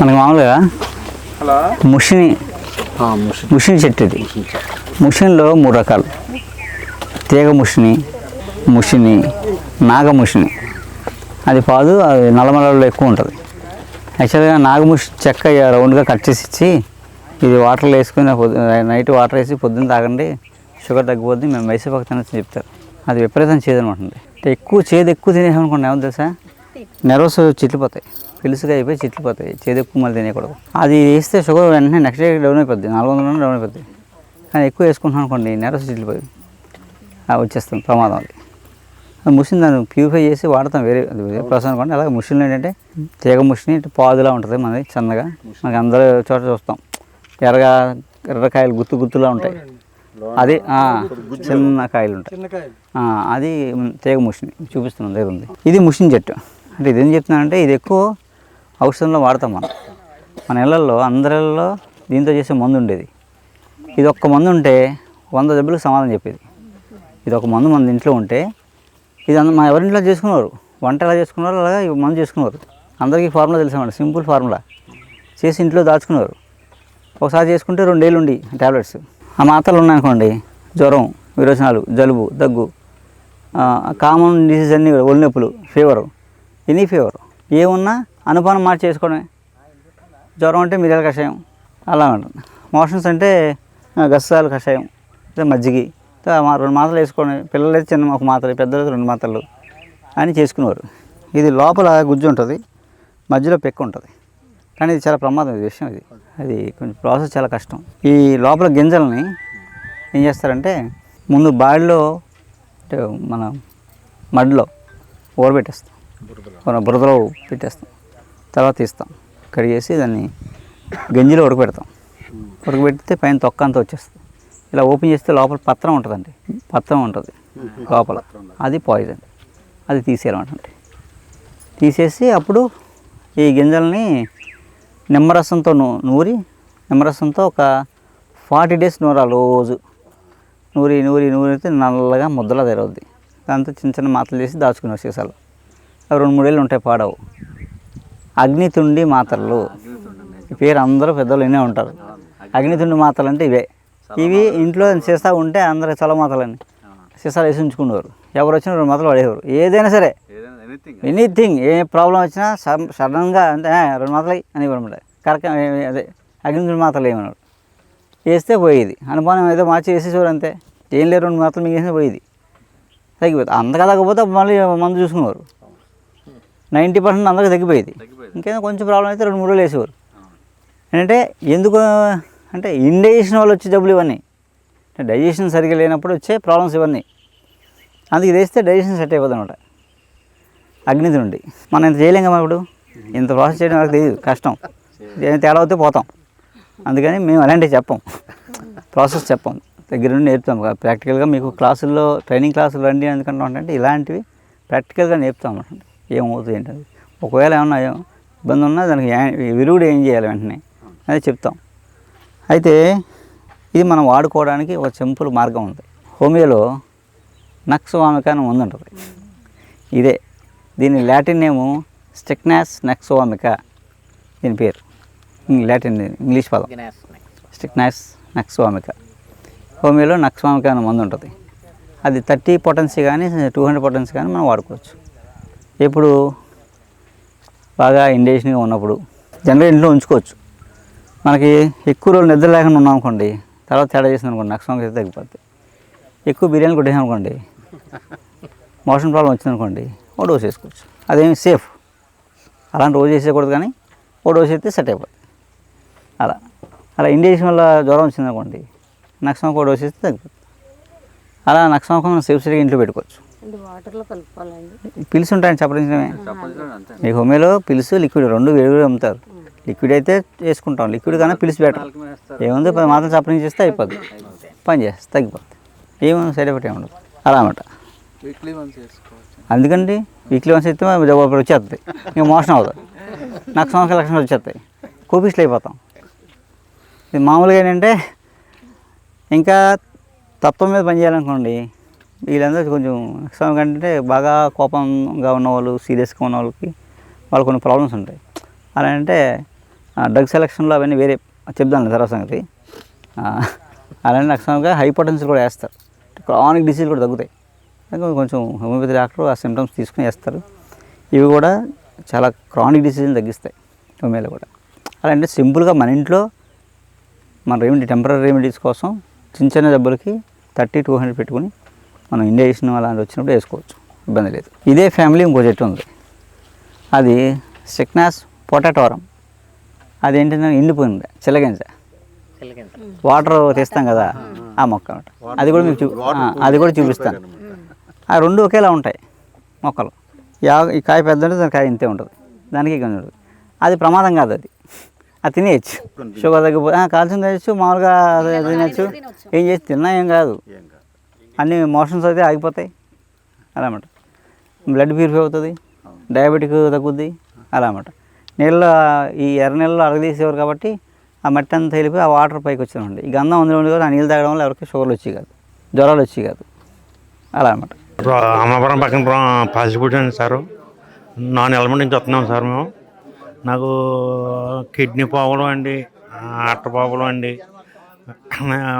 మనకి మామూలుగా హలో. ముషిని ముషిని. చెట్టు ఇది ముషిన్లో మూడు రకాలు. తీగ ముషిని ముషిని నాగముషిని అది పాదు అది నల్లమలలో ఎక్కువ ఉంటుంది. యాక్చువల్గా నాగముషి చెక్క రౌండ్గా కట్ చేసి ఇచ్చి ఇది వాటర్లో వేసుకుని పొద్దు నైట్ వాటర్ వేసి పొద్దున్న తాగండి షుగర్ తగ్గిపోద్ది మేము మైసూర్ పక్క తినొచ్చు చెప్తారు. అది విపరీతం చేదు అనమాట అంటే ఎక్కువ చేదు ఎక్కువ తినేసామనుకోండి ఏమో తెలుసా? నెర్వస్ చిట్లిపోతాయి. పిలుసుగా అయిపోయి చిట్లిపోతాయి చేదు ఎక్కువ మళ్ళీ తినేయకూడదు. అది వేస్తే షుగర్ వెంటనే నెక్స్ట్ డే డౌన్ అయిపోద్ది. నాలుగు వందల డౌన్ అయిపోద్ది. కానీ ఎక్కువ వేసుకుంటున్నాం అనుకోండి నెర్వస్ చిట్లిపోయి అది వచ్చేస్తుంది ప్రమాదం అది. అది ముషిని దాన్ని ప్యూరిఫై చేసి వాడతాం. వేరే ప్రాసెస్ అనుకోండి. అలాగే ముషిన్లు ఏంటంటే తీగ ముషిని పాదులా ఉంటుంది మనది చిన్నగా మనకి అందరూ చోట చూస్తాం. ఎర్రగా ఎర్రకాయలు గుత్తు గుత్తులా ఉంటాయి. అది చిన్న కాయలు ఉంటాయి. అది తీగ ముషిని చూపిస్తున్నాం దగ్గర ఉంది. ఇది ముషిని చెట్టు. అంటే ఇదేం చెప్తున్నానంటే ఇది ఎక్కువ ఔషధంలో వాడతాం మనం మన ఇళ్ళల్లో అందరిలో దీంతో చేసే మందు ఉండేది ఇది ఒక్క మందు ఉంటే వంద జబ్బులకు సమాధానం చెప్పేది. ఇది ఒక మందు మన ఇంట్లో ఉంటే ఇది అంద మా ఎవరింట్లో చేసుకున్నారు? వంట ఎలా చేసుకున్నారు? అలాగా మందు చేసుకున్నారు. అందరికీ ఫార్ములా తెలిసామండి సింపుల్ ఫార్ములా. చేసి ఇంట్లో దాచుకున్నారు. ఒకసారి చేసుకుంటే రెండేళ్ళు ఉండి ట్యాబ్లెట్స్ ఆ మాత్రలు ఉన్నాయనుకోండి జ్వరం విరోచనాలు జలుబు దగ్గు కామన్ డిసీజ్ అన్నీ ఒళ్ళు నొప్పులు ఫీవరు ఎనీ ఫీవర్ ఏమున్నా అనుపానం మార్చి చేసుకోవడమే. జ్వరం అంటే మిరియాల కషాయం. అలా ఉంటుంది. మోషన్స్ అంటే ఆ, గసాలు కషాయం మజ్జిగి. రెండు మాత్రలు వేసుకోవడం పిల్లలు అయితే చిన్న ఒక మాత్ర పెద్దలైతే రెండు మాత్రలు అని చేసుకునేవారు. ఇది లోపల గుజ్జు ఉంటుంది మధ్యలో పెక్క ఉంటుంది. కానీ ఇది చాలా ప్రమాదం ఇది విషయం ఇది. అది కొంచెం ప్రాసెస్ చాలా కష్టం. ఈ లోపల గింజల్ని ఏం చేస్తారంటే ముందు బాడిలో అంటే మన మడిలో ఊరబెట్టేస్తాం మన బురదలో పెట్టేస్తాం తర్వాత తీస్తాం కడిగేసి దాన్ని గంజిలో ఉడకబెడతాం. ఉడకబెడితే పైన తొక్క అంతా వచ్చేస్తుంది. ఇలా ఓపెన్ చేస్తే లోపల పత్రం ఉంటుందండి. పత్రం ఉంటుంది లోపల. అది పాయిజన్. అది తీసేయాలన్నమాట తీసేసి అప్పుడు ఈ గింజల్ని నిమ్మరసంతో నూ నూరి నిమ్మరసంతో ఒక ఫార్టీ డేస్ నూరాలి రోజు. నూరి నూరి నూరితే నల్లగా ముద్దలా తెరవుద్ది దాంతో చిన్న చిన్న మాటలు చేసి దాచుకునే వచ్చేసాలు అవి రెండు మూడేళ్ళు ఉంటాయి పాడవు. అగ్నితుండి మాత్రలు. ఈ పేరు అందరూ పెద్దలు వినే ఉంటారు. అగ్నితుండి మాత్రలు అంటే ఇవే. ఇవి ఇంట్లో సీసా ఉంటే అందరు చల మాతలని సీసాలు వేసి ఉంచుకునేవారు ఎవరు వచ్చినా రెండు మాతలు పడేవారు. ఏదైనా సరే. ఎనీథింగ్. ఏ ప్రాబ్లం వచ్చినా సడన్- సడన్గా అంటే రెండు మాతలు అని ఇవ్వడం కరెక్ట్ అదే అగ్నితుండి మాతలు ఏమన్నారు వేస్తే పోయేది. అనుమానం ఏదో మార్చి వేసేసేవారు అంతే. ఏం లేదు రెండు మాతలు మీకు వేసినా పోయేది. తగ్గిపోతుంది అంతగా తగ్గకపోతే మళ్ళీ మందు చూసుకునేవారు. నైంటీ పర్సెంట్ అందరికి తగ్గిపోయేది. ఇంకేదో కొంచెం ప్రాబ్లం అయితే రెండు మూడు రోజులు వేసేవారు. ఏంటంటే ఎందుకు అంటే ఇండైజెషన్ వల్ల వచ్చే జబ్బులు ఇవన్నీ. డైజెషన్ సరిగ్గా లేనప్పుడు వచ్చే ప్రాబ్లమ్స్ ఇవన్నీ. అందుకు ఇది వేస్తే డైజెషన్ సెట్ అయిపోతుంది అనమాట అగ్నితి నుండి. మనం ఇంత చేయలేం కదా ఇప్పుడు. ఇంత ప్రాసెస్ చేయడం నాకు తెలియదు. కష్టం. తేడా అవుతే పోతాం. అందుకని మేము అలాంటివి చెప్పం. ప్రాసెస్ చెప్పం. దగ్గర నుండి నేర్పుతాం. ప్రాక్టికల్గా మీకు క్లాసుల్లో ట్రైనింగ్ క్లాసులు రండి ఎందుకంటే ఇలాంటివి ప్రాక్టికల్గా నేర్పుతాం అన్నమాట. ఏమవుతుంది ఏంటది? ఒకవేళ ఏమన్నా ఇబ్బంది ఉన్నా దానికి విరుగుడు ఏం చేయాలి వెంటనే? అది చెప్తాం. అయితే ఇది మనం వాడుకోవడానికి ఒక సింపుల్ మార్గం ఉంది. హోమియోలో నక్సవామిక అని మందు ఉంటుంది. ఇదే. దీని లాటిన్ నేము స్టెక్నాస్ నక్సోవామిక దీని పేరు. లాటిన్ ఇంగ్లీష్ పదం. స్టిక్నాస్ నక్స్వామిక. హోమియోలో నక్స్వామిక అనే మందు ఉంటుంది. అది థర్టీ పొటెన్సీ కానీ టూ హండ్రెడ్ పొటెన్సీ కానీ మనం వాడుకోవచ్చు. ఇప్పుడు బాగా ఇండేషన్గా ఉన్నప్పుడు జనరల్ ఇంట్లో ఉంచుకోవచ్చు. మనకి ఎక్కువ రోజులు నిద్ర లేకుండా ఉన్నాం అనుకోండి తర్వాత తేడా చేసింది అనుకోండి నక్స్వామిక అయితే తగ్గిపోద్ది. ఎక్కువ బిర్యానీ కొట్టేసాం అనుకోండి మోషన్ ప్రాబ్లం వచ్చింది అనుకోండి ఓ డోస్ వేసుకోవచ్చు. అదేమి సేఫ్. అలాంటి రోజు వేసేయకూడదు కానీ ఓ డోస్ అయితే సెట్ అయిపోతుంది అలా. అలా ఇండియేషన్ వల్ల జ్వరం వచ్చింది అనుకోండి నక్సమకం ఒక డోస్ వేస్తే తగ్గిపోతుంది అలా నక్సమకం సేఫ్ సైడ్గా ఇంట్లో పెట్టుకోవచ్చు. అంటే వాటర్లో కలుపుకోవాలండి. పిల్స్ ఉంటాయని చెప్పడించడమే మీకు హోమియోలో పిలుసు లిక్విడ్ రెండు వేరు అమ్ముతారు. లిక్విడ్ అయితే వేసుకుంటాం. లిక్విడ్ కన్నా పిలుసు బెటర్. ఏముంది? పది మాత్రం సపరేట్ చేస్తే అయిపోద్ది. పని చేస్తే తగ్గిపోద్ది. ఏమి సైడ్ ఎఫెక్ట్ ఏమి ఉండదు అలా చేసుకోవచ్చు అందుకండి వీక్లీ వన్స్ అయితే జబ్బు వచ్చేస్తుంది ఇంకా మోషన్ అవుతుంది నాకు సంవత్సరాల లక్షణాలు వచ్చేస్తాయి కోపిస్ట్లు అయిపోతాం. ఇది మామూలుగా ఏంటంటే ఇంకా తత్వం మీద పనిచేయాలనుకోండి వీళ్ళందరూ కొంచెం ఎక్స్ట్రా కంటే బాగా కోపంగా ఉన్న వాళ్ళు సీరియస్గా ఉన్న వాళ్ళకి వాళ్ళు కొన్ని ప్రాబ్లమ్స్ ఉంటాయి. అలా అంటే డ్రగ్ సెలక్షన్లో అవన్నీ వేరే చెప్దాను తర్వాత సంగతి. అలానే అలాంటి లక్షణంగా కూడా వేస్తారు. క్రానిక్ డిసీజ్ కూడా తగ్గుతాయి. కొంచెం హోమియోపతి డాక్టర్ ఆ సిమ్టమ్స్ తీసుకుని వేస్తారు. ఇవి కూడా చాలా క్రానిక్ డిసీజ్ని తగ్గిస్తాయి హోమియోలో కూడా. అలా అంటే సింపుల్గా మన ఇంట్లో మన రెమెడీ టెంపరీ రెమెడీస్ కోసం చిన్న చిన్న జబ్బులకి థర్టీ టూ హండ్రెడ్ పెట్టుకుని మనం ఇండియేషన్ అలాంటి వచ్చినప్పుడు వేసుకోవచ్చు. ఇబ్బంది లేదు. ఇదే ఫ్యామిలీ ఇంకో చెట్టు ఉంది. అది సిక్నాస్ పొటాటోరం. అది ఏంటంటే ఎండిపోయింది చిలగింజ. వాటర్ తీస్తాం కదా ఆ. మొక్క. అది కూడా మీకు అది కూడా చూపిస్తాను. ఆ రెండు ఒకేలా ఉంటాయి మొక్కలు. యా ఈ కాయ పెద్ద ఉంటుంది దాని కాయ ఇంతే ఉంటుంది. దానికి కొంచెం ఉంటుంది అది ప్రమాదం కాదు అది. అది తినేయచ్చు. షుగర్ తగ్గిపో కాల్చిన తినచ్చు మామూలుగా అది తినచ్చు. ఏం చేసి తిన్నా ఏం కాదు. అన్ని మోషన్స్ అయితే ఆగిపోతాయి. అలా అన్నమాట. బ్లడ్ ప్యూరిఫై అవుతుంది డయాబెటిక్ తగ్గుద్ది అలా అన్నమాట. నీళ్ళ ఈ ఎర్ర నీళ్ళలో అరగదీసేవారు కాబట్టి ఆ మట్టి అంతా వెళ్ళిపోయి ఆ వాటర్ పైకి వచ్చేదండి ఈ గంధం అందులో ఉండి కూడా ఆ నీళ్ళు తాగడం వల్ల ఎవరికి షుగర్లు వచ్చి కాదు జ్వరాలు వచ్చి కాదు. అలా అనమాట అమ్మవరం పక్కన రా- అండి సారు. నాన్ ఎలమెంట్ నుంచి వస్తున్నాం సార్ మేము. నాకు కిడ్నీ ప్రాబ్లం అండి అట్ట ప్రాబ్లం అండి.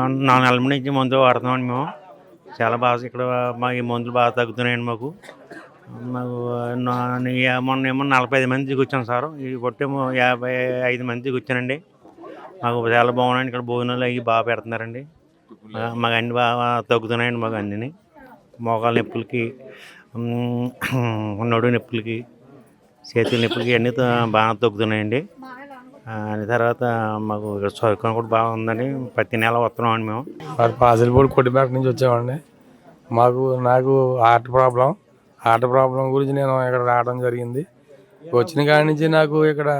నాన్ ఎలమెంట్ నుంచి మందులు వాడుతున్నామండి మేము. చాలా బాగా ఇక్కడ మా ఈ మందులు బాగా తగ్గుతున్నాయండి మాకు. మాకు నా- మొన్న ఏమో నలభై ఐదు మంది కూర్చాను సార్. ఈ పొట్టేమో యాభై ఐదు మంది కూర్చానండి మాకు చాలా బాగున్నాయండి. ఇక్కడ భోజనాలు అవి బాగా పెడుతున్నారండి. మాకు అన్ని బాగా తగ్గుతున్నాయండి మాకు అన్నీ మోకాల నొప్పులకి నడు నొప్పులకి చేతుల నొప్పులకి అన్నీ బాగా తగ్గుతున్నాయండి. తర్వాత మాకు ఇక్కడ సౌకర్యం కూడా బాగుందని ప్రతి నెల వస్తున్నామండి మేము. మరి కొట్టిపేట నుంచి వచ్చామండి మాకు నాకు హార్ట్ ప్రాబ్లం. హార్ట్ ప్రాబ్లం గురించి నేను ఇక్కడ రావడం జరిగింది. వచ్చిన కాడి నుంచి నాకు ఇక్కడ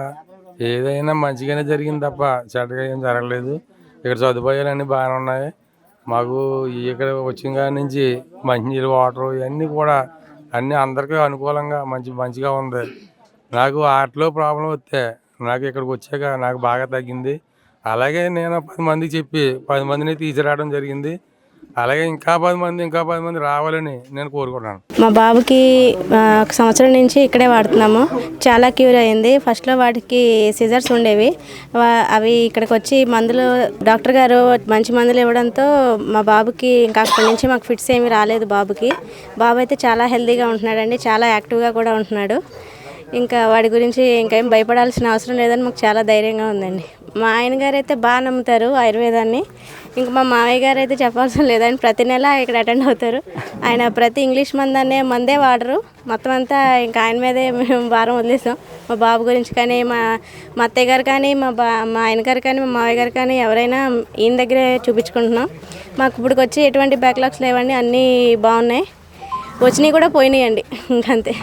ఏదైనా మంచిగానే జరిగింది తప్ప చెడ్డగా ఏం జరగలేదు. ఇక్కడ సదుపాయాలు అన్నీ బాగానే ఉన్నాయి. మాకు ఇక్కడ వచ్చిన కాడి నుంచి మంచినీళ్ళు వాటర్ ఇవన్నీ కూడా అన్నీ అందరికీ అనుకూలంగా మంచి మంచిగా ఉంది. నాకు హార్ట్లో ప్రాబ్లం వస్తే నాకు ఇక్కడికి వచ్చాక నాకు బాగా తగ్గింది. అలాగే నేను పది మందికి చెప్పి పది మందిని తీసుకురావడం జరిగింది. అలాగే ఇంకా పది మంది ఇంకా పది మంది రావాలని నేను కోరుకుంటున్నాను. మా బాబుకి ఒక సంవత్సరం నుంచి ఇక్కడే వాడుతున్నాము. చాలా క్యూర్ అయింది. ఫస్ట్లో వాటికి సిజర్స్ ఉండేవి. అవి ఇక్కడికి వచ్చి మందులు డాక్టర్ గారు మంచి మందులు ఇవ్వడంతో మా బాబుకి ఇంకా అక్కడి నుంచి మాకు ఫిట్స్ ఏమి రాలేదు బాబుకి. బాబు అయితే చాలా హెల్తీగా ఉంటున్నాడండి. చాలా యాక్టివ్గా కూడా ఉంటున్నాడు. ఇంకా వాడి గురించి ఇంకేం భయపడాల్సిన అవసరం లేదని మాకు చాలా ధైర్యంగా ఉందండి. మా ఆయన గారు అయితే బాగా నమ్ముతారు ఆయుర్వేదాన్ని. ఇంకా మా మావయ్య గారు అయితే చెప్పాల్సిన లేదని ప్రతి నెల ఇక్కడ అటెండ్ అవుతారు. ఆయన ప్రతి ఇంగ్లీష్ మందనే మందే వాడరు. మొత్తం అంతా ఇంకా ఆయన మీదే మేము భారం వదిలేసాం. మా బాబు గురించి కానీ మా మా అత్తయ్య గారు కానీ మా బా మా ఆయన గారు కానీ మా మావయ్య గారు కానీ ఎవరైనా ఈయన దగ్గరే చూపించుకుంటున్నాం. మాకు ఇప్పటికి వచ్చి ఎటువంటి బ్యాక్లాగ్స్ లేవండి. అన్నీ బాగున్నాయి. వచ్చినవి కూడా పోయినాయండి. ఇంకంతే